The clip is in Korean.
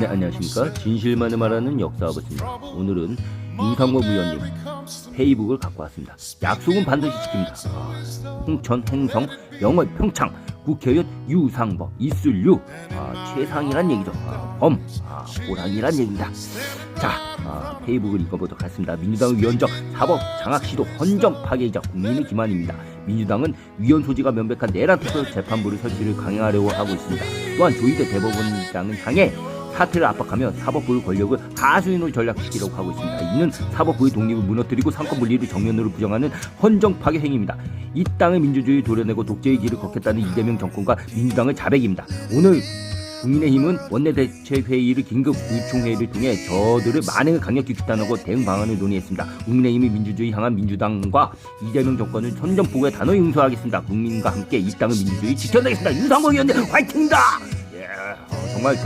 네 안녕하십니까. 진실만을 말하는 역사 아버지입니다. 오늘은 윤상범 의원님 페이북을 갖고 왔습니다. 약속은 반드시 지킵니다. 아, 홍천 행성 영월 평창 국회의원 유상범 이슬유 아, 최상이란 얘기죠. 아, 범 아, 호랑이란 얘기입니다. 자 아, 페이북을 읽어보도록 하겠습니다. 민주당 위원적 사법 장악 시도 헌정 파괴이자 국민의 기만입니다. 민주당은 위헌 소지가 명백한 내란 투표 재판부를 설치를 강행하려고 하고 있습니다 또한 조희대 대법원장을 향해 사태를 압박하며 사법부의 권력을 하수인으로 전락시키려고 하고 있습니다. 이는 사법부의 독립을 무너뜨리고 상권 분리를 정면으로 부정하는 헌정 파괴 행위입니다. 이 땅의 민주주의 도려내고 독재의 길을 걷겠다는 이재명 정권과 민주당의 자백입니다. 오늘 국민의힘은 원내대책회의를 긴급 의총회의를 통해 저들을 만행을 강력히 규탄하고 대응 방안을 논의했습니다. 국민의힘이 민주주의 향한 민주당과 이재명 정권을 선전포고에 단호히 응수하겠습니다. 국민과 함께 이 땅의 민주주의 지켜내겠습니다. 윤상호 의원님 화이팅입니다. 예, 어, 정말 대